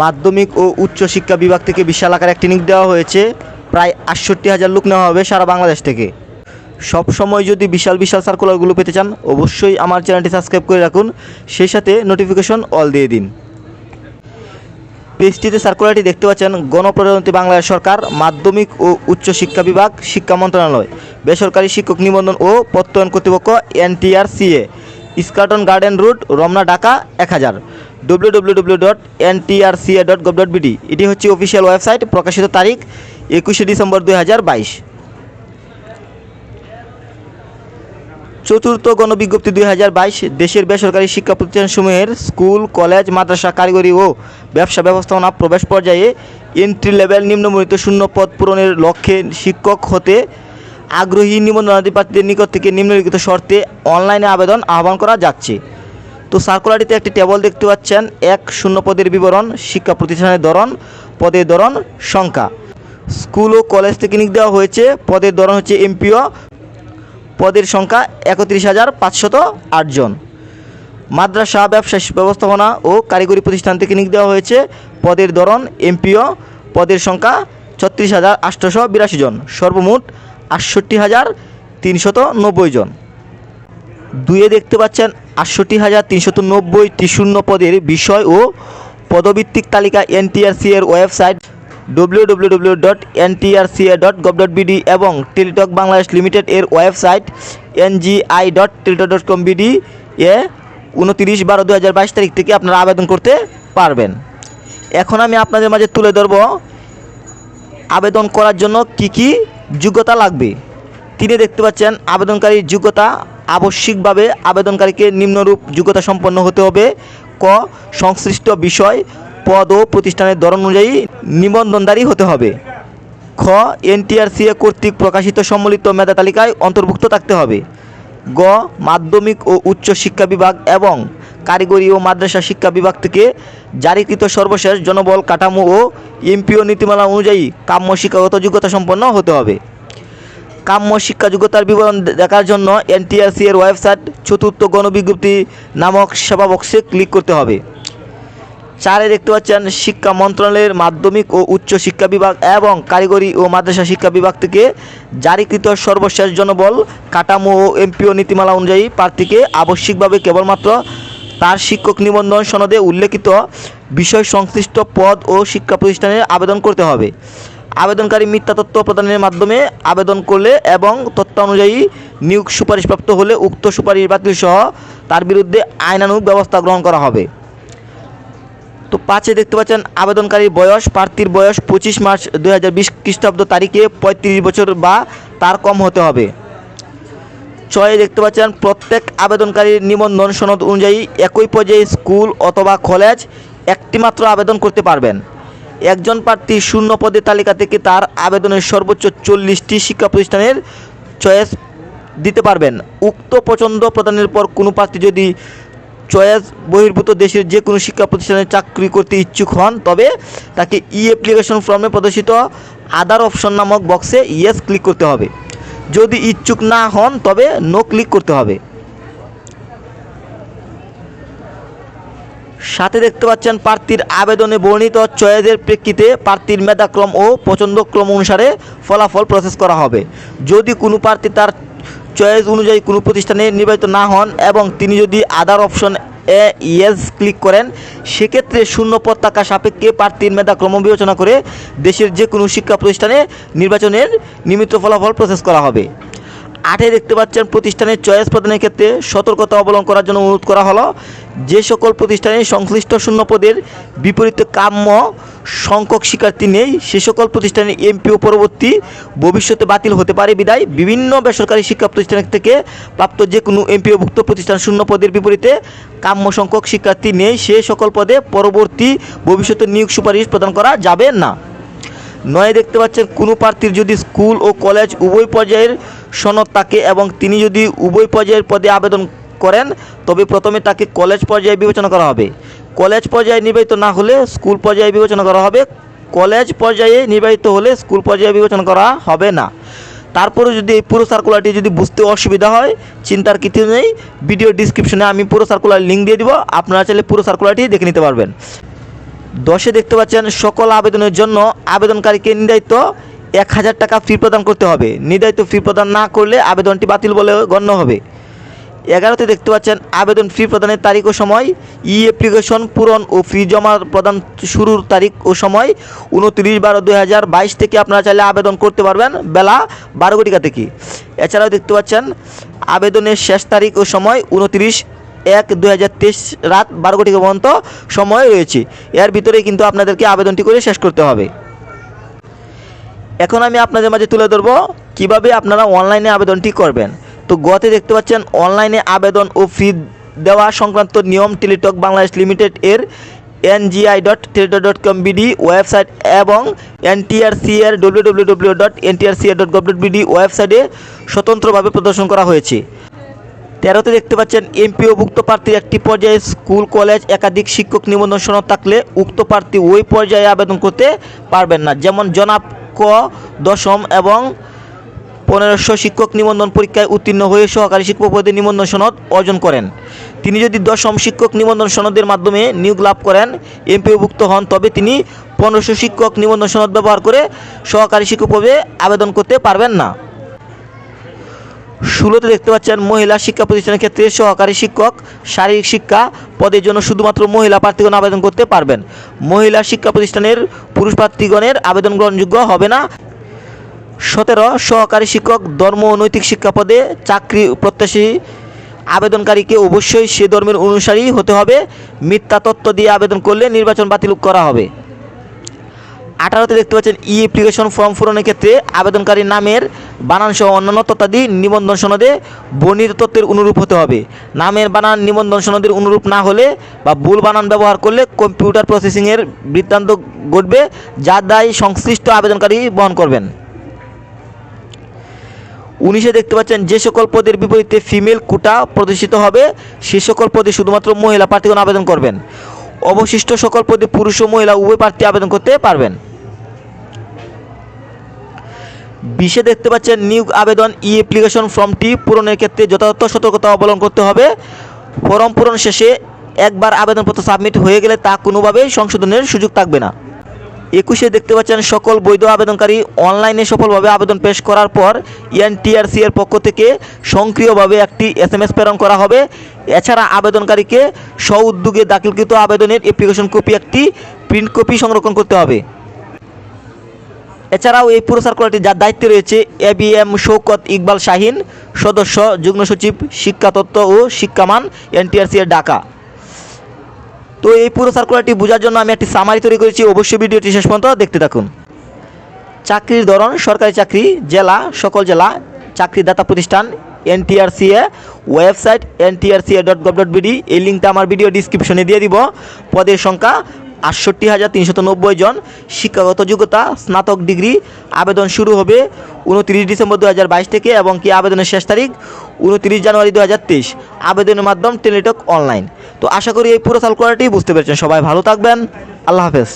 মাধ্যমিক ও উচ্চ শিক্ষা বিভাগ থেকে বিশাল আকার একটি নিক দেওয়া হয়েছে। প্রায় আটষট্টি হাজার লোক নেওয়া হবে সারা বাংলাদেশ থেকে। সব সময় যদি বিশাল বিশাল সার্কুলারগুলো পেতে চান, অবশ্যই আমার চ্যানেলটি সাবস্ক্রাইব করে রাখুন। সেই সাথে নোটিফিকেশন অল দিয়ে দিন। পেজটিতে সার্কুলারটি দেখতে পাচ্ছেন গণপ্রজাতন্ত্রী বাংলাদেশ সরকার, মাধ্যমিক ও উচ্চ শিক্ষা বিভাগ, শিক্ষা মন্ত্রণালয়, বেসরকারি শিক্ষক নিবন্ধন ও প্রত্যয়ন কর্তৃপক্ষ, NTRCA Eskaton garden route, Ramna, Dhaka, এক হাজার। W W W dot dot dot এটি হচ্ছে অফিসিয়াল ওয়েবসাইট প্রকাশিত তারিখ একুশে ডিসেম্বর দুই হাজার বাইশ। চতুর্থ গণবিজ্ঞপ্তি দুই হাজার বাইশ, দেশের বেসরকারি শিক্ষা প্রতিষ্ঠানসমূহের স্কুল, কলেজ, মাদ্রাসা, কারিগরি ও ব্যবসা ব্যবস্থাপনা প্রবেশ পর্যায়ে এন্ট্রি লেভেল নিম্নমূলিত শূন্য পদ পূরণের লক্ষ্যে শিক্ষক হতে আগ্রহী নিবন্ধনাদি প্রার্থীদের নিকট থেকে নিম্নলিখিত শর্তে অনলাইনে আবেদন আহ্বান করা যাচ্ছে। তো সার্কুলারটিতে একটি টেবল দেখতে পাচ্ছেন। এক শূন্য পদের বিবরণ, শিক্ষা প্রতিষ্ঠানের ধরন, পদের ধরন, সংখ্যা। স্কুল ও কলেজ থেকে নিক দেওয়া হয়েছে। পদের ধরন হচ্ছে এমপিও পদের সংখ্যা একত্রিশ হাজার পাঁচশত আটজন মাদ্রাসা, ব্যবসা ব্যবস্থাপনা ও কারিগরি প্রতিষ্ঠান থেকে নিক দেওয়া হয়েছে। পদের ধরন এমপিও পদের সংখ্যা ছত্রিশ হাজার আটশোশো বিরাশি জন। সর্বমোট আটষট্টি হাজার তিনশত নব্বই জন। দুয়ে দেখতে পাচ্ছেন আটষট্টি হাজার তিনশত নব্বইটি শূন্য পদের বিষয় ও পদভিত্তিক তালিকা এনটিআরসি এর website W W W dot dot dot এবং টেলিটক বাংলাদেশ লিমিটেড এর website NGI dot Teletalk dot com BD এ উনতিরিশ বারো দু হাজার বাইশ তারিখ থেকে আপনারা আবেদন করতে পারবেন। এখন আমি আপনাদের মাঝে তুলে ধরব, আবেদন করার জন্য কি কি যোগ্যতা লাগবে। তিনি দেখতে পাচ্ছেন আবেদনকারীর যোগ্যতা আবশ্যিকভাবে আবেদনকারীকে নিম্নরূপ যোগ্যতা সম্পন্ন হতে হবে। ক, সংশ্লিষ্ট বিষয়, পদ ও প্রতিষ্ঠানের ধরন অনুযায়ী নিবন্ধনধারী হতে হবে। খ এনটিআরসিএ কর্তৃক প্রকাশিত সম্মিলিত মেধা তালিকায় অন্তর্ভুক্ত থাকতে হবে। গ, মাধ্যমিক ও উচ্চ শিক্ষা বিভাগ এবং কারিগরি ও মাদ্রাসা শিক্ষা বিভাগ থেকে জারিকৃত সর্বশেষ জনবল কাঠামো ও এমপিও নীতিমালা অনুযায়ী কাম্য শিক্ষাগত যোগ্যতা সম্পন্ন হতে হবে। কাম্য শিক্ষা যোগ্যতার বিবরণ দেখার জন্য এনটিআরসি এর ওয়েবসাইট চতুর্থ গণবিজ্ঞপ্তি নামক সেবা বক্সে ক্লিক করতে হবে। চারে দেখতে পাচ্ছেন, শিক্ষা মন্ত্রণালয়ের মাধ্যমিক ও উচ্চ শিক্ষা বিভাগ এবং কারিগরি ও মাদ্রাসা শিক্ষা বিভাগ থেকে জারিকৃত সর্বশেষ জনবল, কাঠামো ও এমপিও নীতিমালা অনুযায়ী প্রার্থীকে আবশ্যিকভাবে কেবলমাত্র তার শিক্ষক নিবন্ধন সনদে উল্লেখিত বিষয় সংশ্লিষ্ট পদ ও শিক্ষা প্রতিষ্ঠানে আবেদন করতে হবে। আবেদনকারী মিথ্যা তথ্য প্রদানের মাধ্যমে আবেদন করলে এবং তথ্য অনুযায়ী নিয়োগ সুপারিশপ্রাপ্ত হলে উক্ত সুপারিশ বাতিল সহ তার বিরুদ্ধে আইনানুগ ব্যবস্থা গ্রহণ করা হবে। তো পাঁচে দেখতে পাচ্ছেন আবেদনকারীর বয়স, প্রার্থীর বয়স পঁচিশ মার্চ দুই হাজার বিশ খ্রিস্টাব্দ তারিখে পঁয়ত্রিশ বছর বা তার কম হতে হবে। ছয়ে দেখতে পাচ্ছেন, প্রত্যেক আবেদনকারীর নিবন্ধন সনদ অনুযায়ী একই পর্যায়ে স্কুল অথবা কলেজ একটিমাত্র আবেদন করতে পারবেন। একজন প্রার্থী শূন্য পদের তালিকা থেকে তার আবেদনের সর্বোচ্চ চল্লিশটি শিক্ষা প্রতিষ্ঠানের চয়েস দিতে পারবেন। উক্ত পছন্দ প্রদানের পর কোনো প্রার্থী যদি চয়েস বহির্ভূত দেশের যে কোনো শিক্ষা প্রতিষ্ঠানে চাকরি করতে ইচ্ছুক হন, তবে তাকে ই অ্যাপ্লিকেশন ফর্মে প্রদর্শিত আদার অপশন নামক বক্সে ইয়েস ক্লিক করতে হবে। যদি ইচ্ছুক না হন, তবে নো ক্লিক করতে হবে। সাথে দেখতে পাচ্ছেন প্রার্থীর আবেদনে বর্ণিত চয়েজের প্রেক্ষিতে প্রার্থীর মেধাক্রম ও পছন্দক্রম অনুসারে ফলাফল প্রসেস করা হবে। যদি কোনো প্রার্থী তার চয়েস অনুযায়ী কোনো প্রতিষ্ঠানে নির্বাচিত না হন এবং তিনি যদি আদার অপশন এ ইয়েস ক্লিক করেন, সেক্ষেত্রে শূন্য পদ সাপেক্ষে প্রার্থীর মেধাক্রম বিবেচনা করে দেশের যে কোনো শিক্ষা প্রতিষ্ঠানে নির্বাচনের নিমিত্ত ফলাফল প্রসেস করা হবে। আটে দেখতে পাচ্ছেন প্রতিষ্ঠানের চয়েস প্রদানের ক্ষেত্রে সতর্কতা অবলম্বন করার জন্য অনুরোধ করা হলো। যে সকল প্রতিষ্ঠানে সংশ্লিষ্ট শূন্য পদের বিপরীতে কাম্য সংখ্যক শিক্ষার্থী নেই, সে সকল প্রতিষ্ঠানের এমপিও পরবর্তী ভবিষ্যতে বাতিল হতে পারে। বিদায়, বিভিন্ন বেসরকারি শিক্ষা প্রতিষ্ঠান থেকে প্রাপ্ত যে কোনো এমপিওভুক্ত প্রতিষ্ঠান শূন্য পদের বিপরীতে কাম্য সংখ্যক শিক্ষার্থী নেই, সে সকল পদে পরবর্তী ভবিষ্যতে নিয়োগ সুপারিশ প্রদান করা যাবে না। নয়, দেখতে পাচ্ছেন কোনো প্রার্থীর যদি স্কুল ও কলেজ উভয় পর্যায়ের সনদ থাকে এবং তিনি যদি উভয় পর্যায়ের পদে আবেদন করেন, তবে প্রথমে তাকে কলেজ পর্যায়ে বিবেচনা করা হবে। কলেজ পর্যায়ে নির্বাচিত না হলে স্কুল পর্যায়ে বিবেচনা করা হবে। কলেজ পর্যায়ে নির্বাহিত হলে স্কুল পর্যায়ে বিবেচনা করা হবে না। তারপরে যদি এই পুরো সার্কুলারটি যদি বুঝতে অসুবিধা হয়, চিন্তার কিছু নেই ভিডিও ডিসক্রিপশনে আমি পুরো সার্কুলার লিঙ্ক দিয়ে দিব, আপনারা চাইলে পুরো সার্কুলারটি দেখে নিতে পারবেন। দশে দেখতে পাচ্ছেন, সকল আবেদনের জন্য আবেদনকারীকে নির্ধারিত এক হাজার টাকা ফি প্রদান করতে হবে। নির্ধারিত ফি প্রদান না করলে আবেদনটি বাতিল বলে গণ্য হবে। এগারোতে দেখতে পাচ্ছেন, আবেদন ফি প্রদানের তারিখ ও সময়, ই অ্যাপ্লিকেশন পূরণ ও ফি জমা প্রদান শুরুর তারিখ ও সময় উনত্রিশ বারো দুই হাজার বাইশ থেকে আপনারা চাইলে আবেদন করতে পারবেন বেলা বারো ঘটিকা থেকে। এছাড়াও দেখতে পাচ্ছেন, আবেদনের শেষ তারিখ ও সময় উনত্রিশ এক দু রাত বারো ঘটিকা পর্যন্ত সময় রয়েছে। এর ভিতরেই কিন্তু আপনাদেরকে আবেদনটি করে শেষ করতে হবে। এখন আমি আপনাদের মাঝে তুলে ধরবো কীভাবে আপনারা অনলাইনে আবেদনটি করবেন। তো গতে দেখতে পাচ্ছেন অনলাইনে আবেদন ও ফি দেওয়া সংক্রান্ত নিয়ম টেলিটক বাংলাদেশ লিমিটেড এর NGI dot Teletalk dot com BD website এবং এনটিআরসি এর W W W dot NTRCR dot gov dot BD ওয়েবসাইটে স্বতন্ত্রভাবে প্রদর্শন করা হয়েছে। তেরোতে দেখতে পাচ্ছেন এমপিওভুক্ত প্রার্থীর একটি পর্যায়ে স্কুল, কলেজ, একাধিক শিক্ষক নিবন্ধন সনদ থাকলে উক্ত প্রার্থী ওই পর্যায়ে আবেদন করতে পারবেন না। যেমন জনাব ক, দশম এবং পনেরোশো শিক্ষক নিবন্ধন পরীক্ষায় উত্তীর্ণ হয়ে সহকারী শিক্ষক পদে নিবন্ধন সনদ অর্জন করেন। তিনি যদি দশম শিক্ষক নিবন্ধন সনদের মাধ্যমে নিয়োগ লাভ করেন, এমপিওভুক্ত হন, তবে তিনি পনেরোশো শিক্ষক নিবন্ধন সনদ ব্যবহার করে সহকারী শিক্ষক পদে আবেদন করতে পারবেন না। ষোলোতে দেখতে পাচ্ছেন মহিলা শিক্ষা প্রতিষ্ঠানের ক্ষেত্রে সহকারী শিক্ষক, শারীরিক শিক্ষা পদের জন্য শুধুমাত্র মহিলা প্রার্থীগণ আবেদন করতে পারবেন। মহিলা শিক্ষা প্রতিষ্ঠানের পুরুষ প্রার্থীগণের আবেদন গ্রহণযোগ্য হবে না। সতেরো, সহকারী শিক্ষক ধর্ম ও নৈতিক শিক্ষা পদে চাকরি প্রত্যাশী আবেদনকারীকে অবশ্যই সে ধর্মের অনুসারী হতে হবে। মিথ্যা তত্ত্ব দিয়ে আবেদন করলে নির্বাচন বাতিল করা হবে। আঠারোতে দেখতে পাচ্ছেন ই অ্যাপ্লিকেশন ফর্ম পূরণের ক্ষেত্রে আবেদনকারীর নামের বানান সহ অন্যান্য তথ্যাদি নিবন্ধন সনদে বর্ণিত তত্ত্বের অনুরূপ হতে হবে। নামের বানান নিবন্ধন সনদের অনুরূপ না হলে বা ভুল বানান ব্যবহার করলে কম্পিউটার প্রসেসিংয়ের বৃত্তান্ত ঘটবে যার দায় সংশ্লিষ্ট আবেদনকারী বহন করবেন। উনিশে দেখতে পাচ্ছেন, যে সকল পদের বিপরীতে ফিমেল কোটা প্রদর্শিত হবে, সে সকল পদে শুধুমাত্র মহিলা প্রার্থীগণ আবেদন করবেন। অবশিষ্ট সকল পদে পুরুষ ও মহিলা উভয় প্রার্থী আবেদন করতে পারবেন। বিশে দেখতে পাচ্ছেন নিয়োগ আবেদন ই অ্যাপ্লিকেশন ফর্মটি পূরণের ক্ষেত্রে যথাযথ সতর্কতা অবলম্বন করতে হবে। ফর্ম পূরণ শেষে একবার আবেদনপত্র সাবমিট হয়ে গেলে তা কোনোভাবেই সংশোধনের সুযোগ থাকবে না। একুশে দেখতে পাচ্ছেন সকল বৈধ আবেদনকারী অনলাইনে সফলভাবে আবেদন পেশ করার পর এনটিআরসি এর পক্ষ থেকে সক্রিয়ভাবে একটি এসএমএস প্রেরণ করা হবে। এছাড়া আবেদনকারীকে স্ব উদ্যোগে দাখিলকৃত আবেদনের অ্যাপ্লিকেশন কপি একটি প্রিন্ট কপি সংরক্ষণ করতে হবে। এছাড়াও এই পুরো সার্কুলারটি যার দায়িত্বে রয়েছে A B M Shawkat Iqbal Shahin, সদস্য, যুগ্ম সচিব, শিক্ষা তত্ত্ব ও শিক্ষামান এনটিআরসি এর ঢাকা। তো এই পুরো সার্কুলারটি বোঝার জন্য আমি একটি সামারি তৈরি করেছি। অবশ্যই ভিডিওটি শেষ পর্যন্ত দেখতে থাকুন। চাকরির ধরন, সরকারি চাকরি, জেলা, সকল জেলা, চাকরিদাতা প্রতিষ্ঠান NTRCA website NTRCA dot gov dot BD এই লিঙ্কটা আমার ভিডিও ডিসক্রিপশনে দিয়ে দিব। পদের সংখ্যা আটষট্টি হাজার তিনশত নব্বই জন শিক্ষাগত যোগ্যতা, স্নাতক ডিগ্রি, আবেদন শুরু হবে উনত্রিশ ডিসেম্বর দু হাজার বাইশ থেকে এবং কি আবেদনের শেষ তারিখ উনত্রিশ জানুয়ারি দু হাজার তেইশ। আবেদনের মাধ্যম টেলিটক অনলাইন। তো আশা করি এই পুরো সার্কুলারটি বুঝতে পেরেছেন। সবাই ভালো থাকবেন। আল্লাহ হাফেজ।